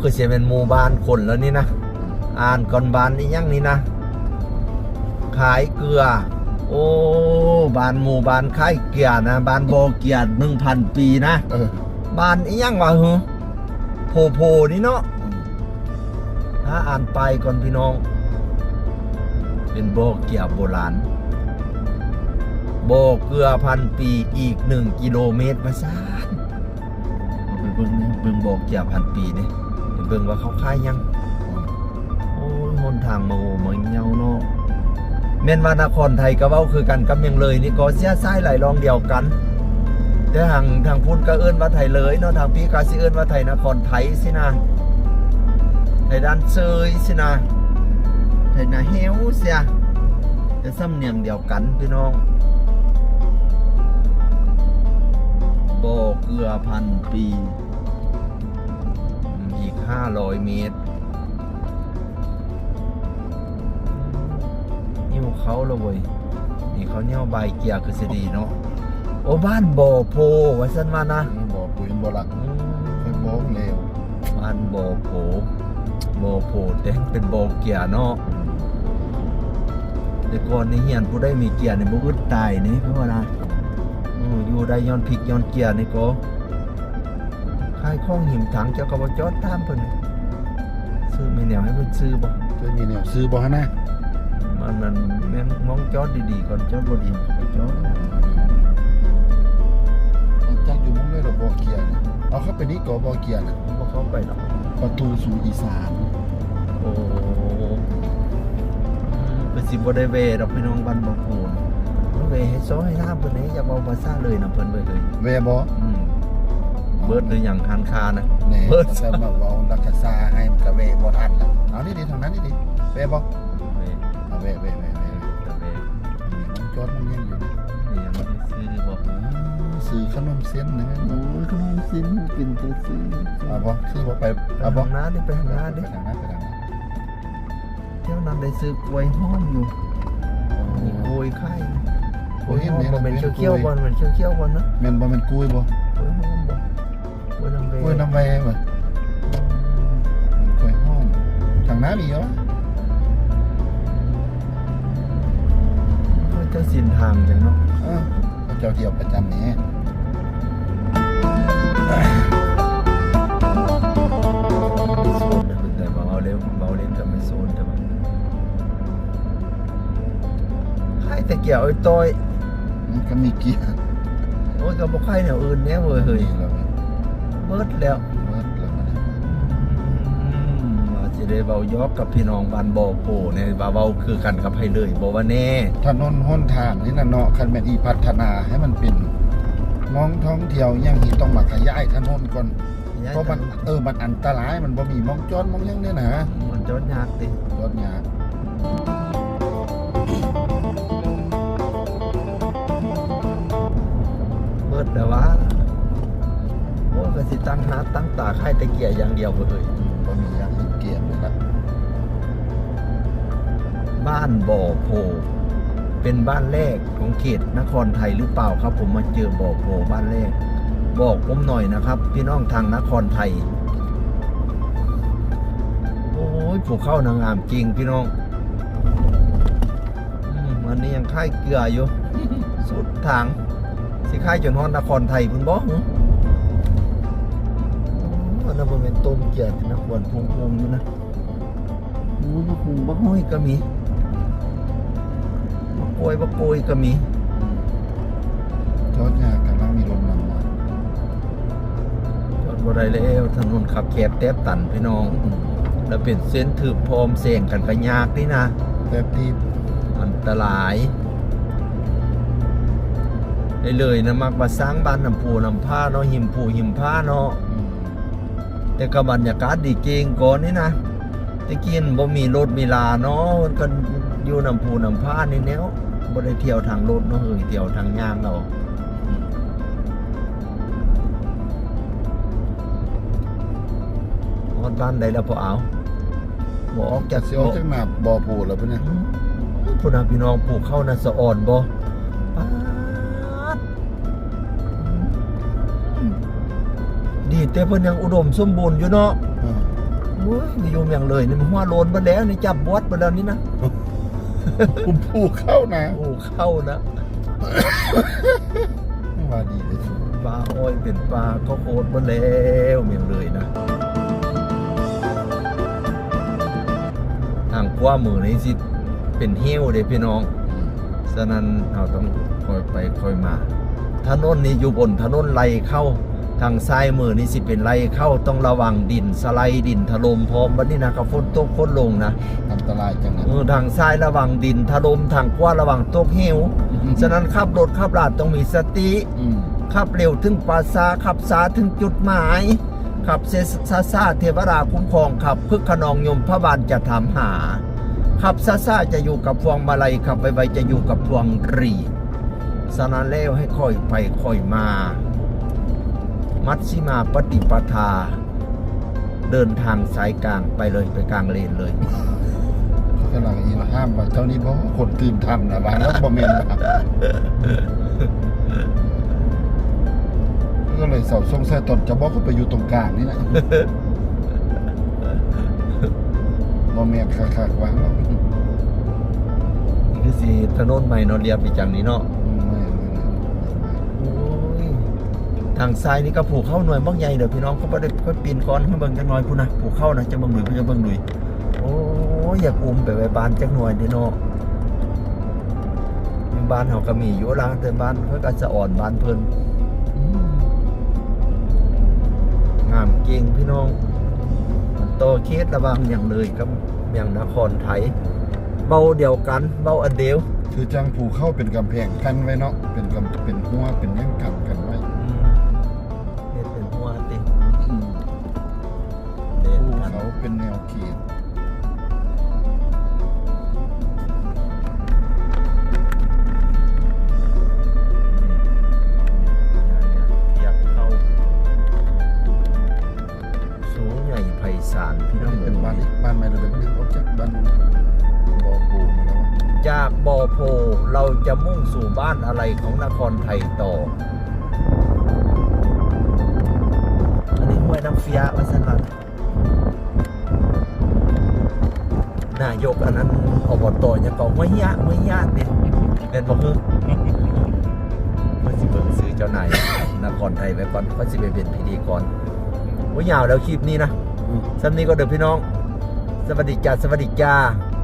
คือเสียเป็นหมู่บ้านคนแล้วนี่นะ อ่านก่อนบ้านนี่ยังนี่นะ ขายเกลือ โอ้บ้านหมู่บ้านขายเกลือนะบ้านโบเกียร์หนึ่งพันปีนะเออบ้านอียังวะฮึโพโพนี่เนาะถ้าอ่านไปก่อนพี่น้อง เป็นโบเกียร์โบราณโบเกลือพันปีอีกหนึ่งกิโลเมตรมาซานเอาไปเบิ่งนี่เบิ่งโบเกียพันปีนี่ เบิ่งว่าเขาขายยังโอ้ยหนทางมาโหมาเงาเนาะแม่นว่านครไทยก็เว้าคือกันกับเมียงเลยนี่ก็เสียซ้ายไหลรองเดียวกันแต่ทางทางพุ่นก็เอิ้นว่าไทยเลยเนาะทางพี่ก็สิเอิ้นว่าไทยนครไทยสินะไทยด้านเซยสินะไทยนาเฮวเสียแต่สำเนียงเดียวกันพี่น้องบ่เกลือพันปี 500 เมตรนิ้วเขาและเว้ยนี่เขาเนี่ยใบเกียร์คือสิดีเนาะ โอ้บ้านบ่อโพไว้สันมานะนี่บ่ปุ๋ยบ่หลักอืมเป็นบ่เลวบ้านบ่อโพบ่อโพแต่เป็นบ่อเกียร์เนาะแต่ก่อนในเฮียนผู้ได้มีเกียร์ในบ่อึดตายนี่เพราะว่านะอืออยู่ได้ย้อนพริกย้อนเกียร์นี่ก็ขายของหิมถังเจ้าก็บ่จอดตามเพิ่นซื้อไม่แนวให้เพิ่นซื้อบ่เจะมีแนวซื้อบ่ฮะนะมันมันแม่งมองจอดดีๆก่อนจอดบ่ดีก็บ่จอดเอาจักอยู่มุ้งเลยดอกบ่เกียร์เนี่ยเอาเข้าไปนี่ก็บ่เกียร์น่ะบ่เข้าไปหรอกประตูสู่อีสานโอ้เป็นสิบ่ได้เวดอกพี่น้องบ้านบ่ปูนเวให้ซอยน้ำเพิ่นให้อย่าเว้าภาษาเลยนะเพิ่นเว้ยเลยแวบ่อืม เบิดหรือหยังคันคานะแหน่เบิดแต่มาเว้าลักษาให้มันก็แวบ่ทันล่ะเอานี่ดิทางนั้นนี่ดิแวบ่เวเอาแวแวแวแวแต่เวมันจอดมันยังอยู่นี่ยังบ่ได้ซื้อบ่อืมซื้อขนมเส้นนะโอ้ยขนมสินเป็นตัวซื้อเอาบ่ซื้อบ่ไปไปเอาบ่บ่น้าดิไปหาน้าดิไปทางนั้นไปทางนั้นเที่ยวนั้นได้ซื้อกล้วยหอมอยู่นี่กล้วยไข่กล้วยหอมบ่แม่นเขียวๆบ่แม่นเขียวๆบ่นะแม่นบ่แม่นกุ้ยบ่กล้วยหอมบ่กล้วยน้ำเวกุ้วบ่กุ้ยห้องทางน้ำอีกเหรอมันจะสินทางจังเนาะเออเจ้าเที่ยวประจำนี่โซนนะแต่เอาเร็วเบาเล่นกับไม่โซนแต่ว่าใครแต่เกี่ยวไอ้ต้อยมันก็มีเกียร์โอ้ยกับพวกใครแนวอื่นแน่เว้ยเฮ้ย เบิดแล้วเบิดแล้วมันอืมว่าสิได้เบายอกกับพี่น้องบ้านบ่อโพเนี่ยว่าเบาคือกันกับไผเลยบ่ว่าแน่ถนนหนทางนี่น่ะเนาะคันแม่นอีพัฒนาให้มันเป็นมองท่องเที่ยวยังที่ต้องมาขยายถนนก่อนเพราะมันเออมันอันตรายมันบ่มีมองจอดมองหยังเนี่ยนะมันจอดยากติรถยากเบิดแล้วว่า โอ้ก็สิตั้งหาตั้งตาใครแต่เกี่ยอย่างเดียวเว้ยเฮ้ยบ่มีหยังให้เกียร์เลยละบ้านบ่อโพเป็นบ้านแรกของเขตนครไทยหรือเปล่าครับ ผมมาเจอบ่อโพบ้านแรก บอกผมหน่อยนะครับ พี่น้องทางนครไทย โอ้ยผูกเข้านางงามจริงพี่น้องอมอันนี้ยังค่ายเกลืออยู่ สุดทาง สิค่ายจนฮอนนครไทยคุณบอก นนั้นเป็นต้มเกียรตินะควรพุงพุงอยู่นะโอ้ยบะพุงบะห้อยก็มีบะโกยบะโกยก็มีจอดยากกำลังมีลมนำมาจอดบ่ได้แล้วถนนขับแคบแทบตันพี่น้อง แล้วเป็นเส้นถืบพรมเสียงกันก็ยากนี่นะแต่ที่อันตรายได้เลยนะมักมาสร้างบ้านน้ำผูน้ำผ้าเนาะหิมผูหิมผ้าเนาะ แต่ก็บรรยากาศดีเก่งก่อนนี่นะตะกี้นบ่มีรถมีลาเนาะมันก็อยู่น้ำผูน้ำผ้านี่แนวบ่ได้เที่ยวทางรถเนาะเฮ้ยเที่ยวทางย่างเอาฮอดบ้านใดแล้วพอเอาบ่ออกจากสิออกจากหน้าบ่อปูแล้วเพิ่นเนี่ย พุ่นน่ะพี่น้องปลูกเข้าวน่ะสะอ่อนบ่ แต่เพิ่นยังอุดมสมบูรณ์อยู่เนาะเออโอ้ยมีอยู่เมียงเลยนี่มันหัวโลนมาแล้วนี่จับบวชมาแล้วนี่นะอุ้มผู้เข้านะโอ้เข้านะว่าดีเลยสิปลาอ้อยเป็นปลาก็โคตรมาแล้วเมียงเลยนะ ทางกว่ามือนี้สิเป็นเฮวเด้พี่น้อง ฉะนั้นเราต้องคอยไปคอยมาถนนนี้อยู่บนถนนไหลเข้า ทางซ้ายมือนี่สิเป็นไหลเข้าต้องระวังดินสไลด์ดินถล่มพร้อมบัดนี้นะกับฝนตกฝนลงนะอันตรายจังนะเออทางซ้ายระวังดินถล่มทางขวาระวังตกเหวฉะนั้นขับรถขับลาดต้องมีสติอืมขับเร็วถึงปราสาขับสาถึงจุดหมายขับเซซาซาเทวราคุ้มครองขับพึกขนองยมพระบาลจะถามหาขับซาซาจะอยู่กับพวงมาลัยขับไวๆจะอยู่กับพวงรีสนานแล้วให้ค่อยไปค่อยมา มัชชิมาปฏิปทา เดินทางสายกลางไปเลยไปกลางเลนเลยกำลังอีละห้ามว่าเท่านี้เพราะว่าคนตื่นทำนะว่าแล้วบ่แม่นนะก็เลยเสาสงสัยตอนจะบอกเขาไปอยู่ตรงกลางนี่แหละบ่แม่นคักๆว่าเนาะนี่คือสีถนนใหม่เนอนเรียบไปจังนี้เนาะ ทางซ้ายนี่ก็ผูกเข้าหน่วยบ้างใหญ่เดี๋ยวพี่น้องเขาไม่ได้ค่อยปีนก้อนให้เบิ่งจังหน่อยพูนนะผูกเข้านะจะเบิ่งหนุ่ยเพื่อจะเบิ่งหนุ่ยโอ้ยอยากอุ้มไปไว้บ้านจักหน่วยเด้เนาะบ้านเขาก็มีอยู่ละแต่บ้านเขาก็จะอ่อนบ้านเพิ่นอืมงามเก่งพี่น้องโตเคสระวังอย่างเลยกับอย่างนครไทย เบาเดียวกัน เบาอันเดียวคือจังผูเข้าเป็นกำแพงกันไว้เนาะเป็นกำเป็นหัวเป็นยังกันกัน เขาเป็นแนวเขตเรียกเข้าสูงใหญ่ไพศาลพี่น้องเป็นบ้านอีกบ้านใหม่เราเดินออกจากบ้านบ่อปูมาแล้ววะจากบ่อโพเราจะมุ่งสู่บ้านอะไรของนครไทยต่ออันนี้ห้วยน้ำเฟียวัสนั นนายกอันนั้นอบตเนี่ยก็ห้วยยะห้วยยะเนี่ยเป็นบอกคือมันสิเบิ่งซื้อเจ้านายนครไทยไว้ก่อนก็สิไปเป็นพิธีกรโอ้ยยาวแล้วคลิปนี้นะอืมสันนี้ก็เดี๋ยวพี่น้อง สวัสดีจ้าสวัสดีจ้าส